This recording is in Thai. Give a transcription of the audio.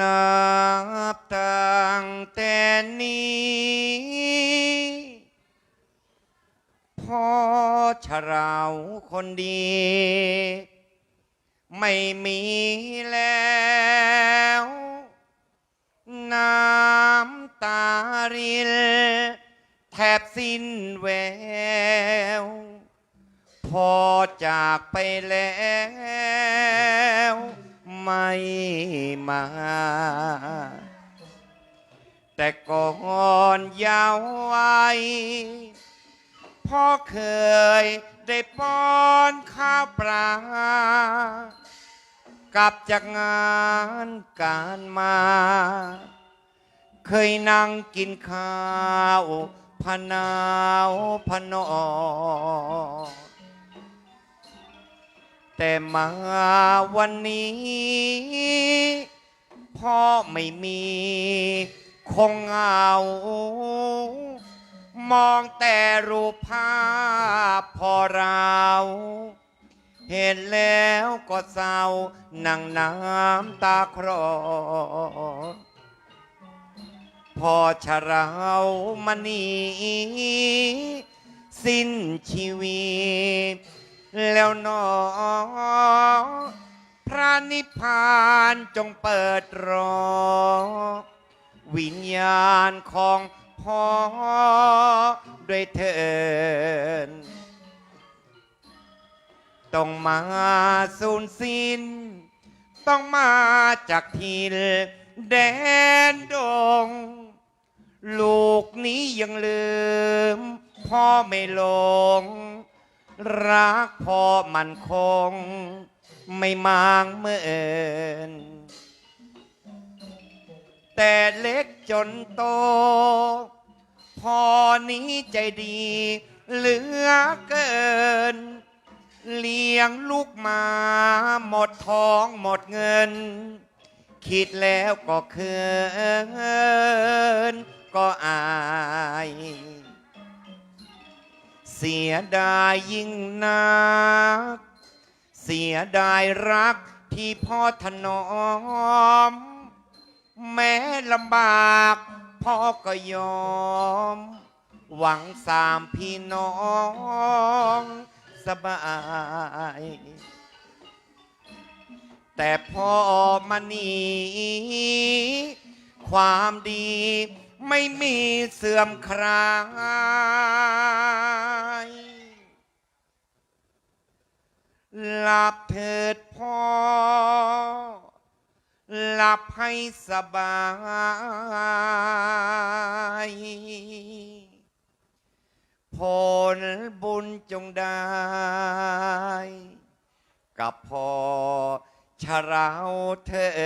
นับตั้งแต่นี้ พ่อชเราคนดี ไม่มีแล้ว น้ำตารินแทบสิ้นแววพอจากไปแล้ว ไม่มา แต่ก่อนยาววัยพ่อเคยได้ป้อนข้าวปลากลับจากงานการมา เคยนั่งกินข้าวพะนาวพะนอ แต่มาวันนี้ พ่อไม่มีคงเหงามองแต่รูปภาพพอเรา เห็นแล้วก็เศร้านั่งน้ำตาครอพอชะเรามานีสิ้นชีวิต แล้วหนอพระนิพพานจงเปิดรอ วิญญาณของพ่อด้วยเถินต้องมาสูญสิ้น ต้องมาจากทินแดนดง ลูกนี้ยังลืม พ่อไม่ลง รักพ่อมันคง ไม่มางเมินแต่เล็กจนโตพ่อนี้ใจดี เหลือเกิน เลี้ยงลูกมาหมดท้องหมดเงิน คิดแล้วก็เคินก็อาย สียดายยิ่งนัก เสียดายรักที่พ่อถนอม แม้ลำบากพ่อก็ยอม หวังสามพี่น้องสบาย แต่พ่อมานีความดีไม่มีเสื่อมคลาย หลับเถิดพ่อ หลับให้สบาย ผลบุญจงได้ กับพ่อชะเราเธอ